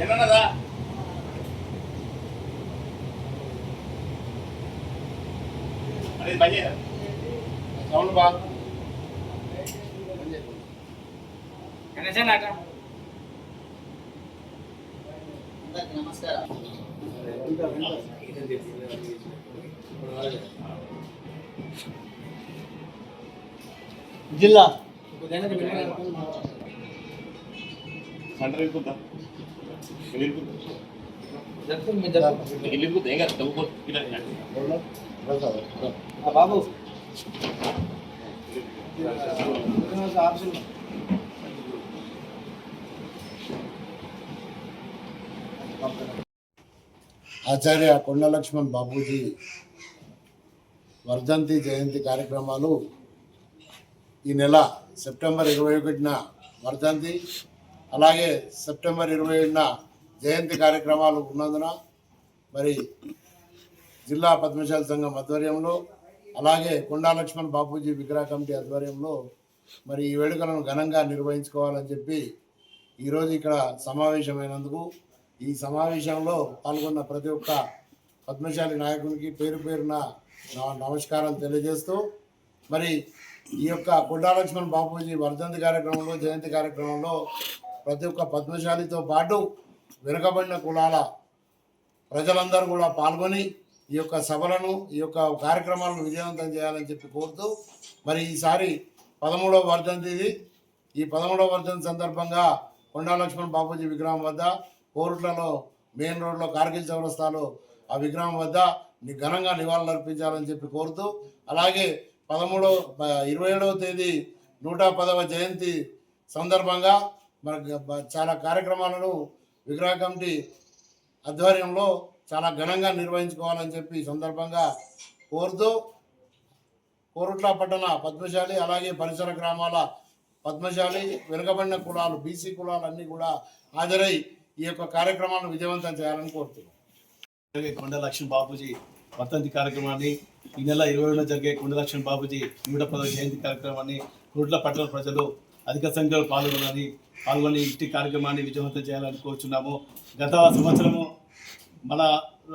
ఎన్నదా అది పని చేయరా? సౌండ్ బాగా నమస్కారం. జిల్లా. సెంటర్ అయిపోతా బాబు ఆచార్య కొండ లక్ష్మణ్ బాబూజీ వర్ధంతి జయంతి కార్యక్రమాలు ఈ నెల సెప్టెంబర్ ఇరవై ఒకటిన వర్ధంతి అలాగే సెప్టెంబర్ ఇరవై ఏడున జయంతి కార్యక్రమాలు ఉన్నందున మరి జిల్లా పద్మశాల సంఘం ఆధ్వర్యంలో అలాగే కొండా లక్ష్మణ్ బాపూజీ విగ్రహ కమిటీ ఆధ్వర్యంలో మరి ఈ వేడుకలను ఘనంగా నిర్వహించుకోవాలని చెప్పి ఈరోజు ఇక్కడ సమావేశమైనందుకు ఈ సమావేశంలో పాల్గొన్న ప్రతి ఒక్క పద్మశాలి నాయకునికి పేరు పేరున నా నమస్కారం తెలియజేస్తూ మరి ఈ యొక్క కొండా లక్ష్మణ్ బాపూజీ వర్ధంతి కార్యక్రమంలో జయంతి కార్యక్రమంలో ప్రతి ఒక్క పద్మశాలితో పాటు వెనుకబడిన కులాల ప్రజలందరూ కూడా పాల్గొని ఈ యొక్క సభలను ఈ యొక్క కార్యక్రమాలను విజయవంతం చేయాలని చెప్పి కోరుతూ మరి ఈసారి పదమూడవ వర్ధంతి తేదీ ఈ పదమూడవ వర్ధంతి సందర్భంగా కొండా లక్ష్మణ్ బాపూజీ విగ్రహం వద్ద కోరుట్లలో మెయిన్ రోడ్లో కార్గిల్ చౌరస్తాలో ఆ విగ్రహం వద్ద ని- ఘనంగా నివాళులు అర్పించాలని చెప్పి కోరుతూ అలాగే పదమూడవ ఇరవై ఏడవ తేదీ నూట పదవ జయంతి సందర్భంగా మన చాలా కార్యక్రమాలను విగ్రహ కమిటీ ఆధ్వర్యంలో చాలా ఘనంగా నిర్వహించుకోవాలని చెప్పి ఈ సందర్భంగా కోరుతూ కోరుట్ల పట్టణ పద్మశాలి అలాగే పరిసర గ్రామాల పద్మశాలి వెనుకబడిన కులాలు బీసీ కులాలు అన్నీ కూడా హాజరై ఈ యొక్క కార్యక్రమాలను విజయవంతం చేయాలని కోరుతున్నాం. జరిగే కొండ బాబుజీ బాబూజీ కార్యక్రమాన్ని ఈ నెల ఇరవై జరిగే కొండలక్ష్మి బాబుజీ నూట పదవ జయంతి కార్యక్రమాన్ని రోడ్ల పట్టణ ప్రజలు అధిక సంఖ్యలో పాల్గొనాలని పాల్గొని ఇంటి కార్యక్రమాన్ని విజయవంతం చేయాలని కోరుచున్నాము. గత సంవత్సరము మన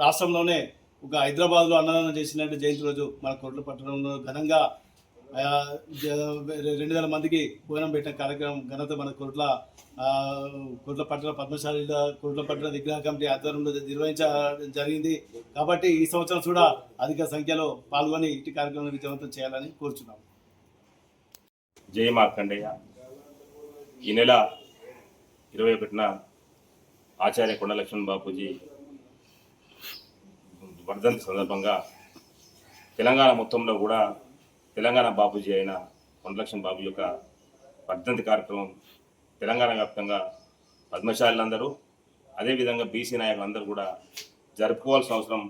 రాష్ట్రంలోనే ఒక హైదరాబాద్లో అన్నదానం చేసినట్టు జయంతి రోజు మన కోట్ల పట్టణంలో ఘనంగా రెండు వేల మందికి భోజనం పెట్టిన కార్యక్రమం ఘనత మన కోట్ల కోట్ల పట్టణ పద్మశాలి కోట్ల పట్టణ విగ్రహ కమిటీ ఆధ్వర్యంలో నిర్వహించ జరిగింది. కాబట్టి ఈ సంవత్సరం కూడా అధిక సంఖ్యలో పాల్గొని ఇంటి కార్యక్రమం విజయవంతం చేయాలని కోరుచున్నాం జయ మార్కండయ్య ఈ నెల ఇరవై ఒకటిన ఆచార్య కొండలక్ష్మణ్ బాపూజీ వర్ధంతి సందర్భంగా తెలంగాణ మొత్తంలో కూడా తెలంగాణ బాపూజీ అయిన కొండలక్ష్మణ్ బాబు యొక్క వర్ధంతి కార్యక్రమం తెలంగాణ వ్యాప్తంగా పద్మశాలులందరూ అదేవిధంగా బీసీ నాయకులందరూ కూడా జరుపుకోవాల్సిన అవసరం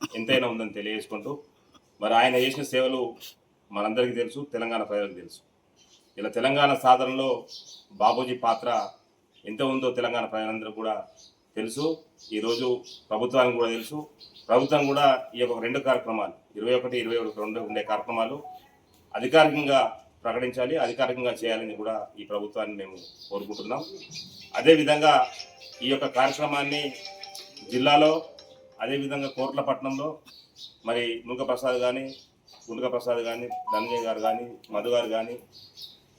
ఎంతైనా ఉందని తెలియజేసుకుంటూ మరి ఆయన చేసిన సేవలు మనందరికీ తెలుసు తెలంగాణ ప్రజలకు తెలుసు. ఇలా తెలంగాణ సాధనలో బాబూజీ పాత్ర ఎంత ఉందో తెలంగాణ ప్రజలందరూ కూడా తెలుసు. ఈరోజు ప్రభుత్వానికి కూడా తెలుసు. ప్రభుత్వం కూడా ఈ యొక్క రెండు కార్యక్రమాలు ఇరవై ఒకటి ఇరవై ఒకటి రెండు ఉండే కార్యక్రమాలు అధికారికంగా ప్రకటించాలి అధికారికంగా చేయాలని కూడా ఈ ప్రభుత్వాన్ని మేము కోరుకుంటున్నాం. అదేవిధంగా ఈ యొక్క కార్యక్రమాన్ని జిల్లాలో అదేవిధంగా కోట్లపట్నంలో మరి మునక కానీ గుండక ప్రసాద్ కానీ ధనంజయ్ గారు కానీ మధు గారు కానీ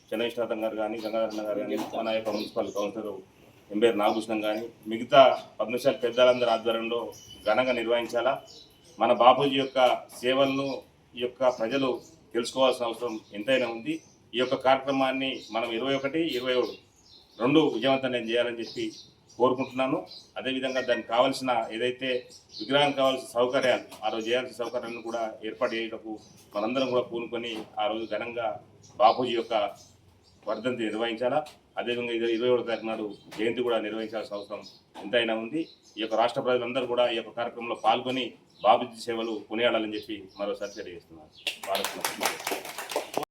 చెన్నైశ్వరతం గారు కానీ గంగాధరణ గారు కానీ మన యొక్క మున్సిపల్ కౌన్సిలర్ ఎంబీఆర్ నాగభూషణం కానీ మిగతా పద్మశాలి పెద్దలందరి ఆధ్వర్యంలో ఘనంగా నిర్వహించాలా? మన బాపూజీ యొక్క సేవలను ఈ యొక్క ప్రజలు తెలుసుకోవాల్సిన అవసరం ఎంతైనా ఉంది. ఈ యొక్క కార్యక్రమాన్ని మనం ఇరవై ఒకటి ఇరవై ఏడు రెండు విజయవంతం చేయాలని చెప్పి కోరుకుంటున్నాను. అదేవిధంగా దానికి కావాల్సిన ఏదైతే విగ్రహం కావాల్సిన సౌకర్యాలు ఆ రోజు చేయాల్సిన సౌకర్యాలను కూడా ఏర్పాటు చేయటకు మనందరం కూడా పూనుకొని ఆ రోజు ఘనంగా బాపూజీ యొక్క వర్ధంతి నిర్వహించాలా? అదేవిధంగా ఇరవై ఇరవై ఒకటి తారీఖు నాడు జయంతి కూడా నిర్వహించాల్సిన అవసరం ఎంతైనా ఉంది. ఈ యొక్క రాష్ట్ర ప్రజలందరూ కూడా ఈ యొక్క కార్యక్రమంలో పాల్గొని బాబుజీ సేవలు కొనియాడాలని చెప్పి మరోసారి తెలియజేస్తున్నారు. భారత్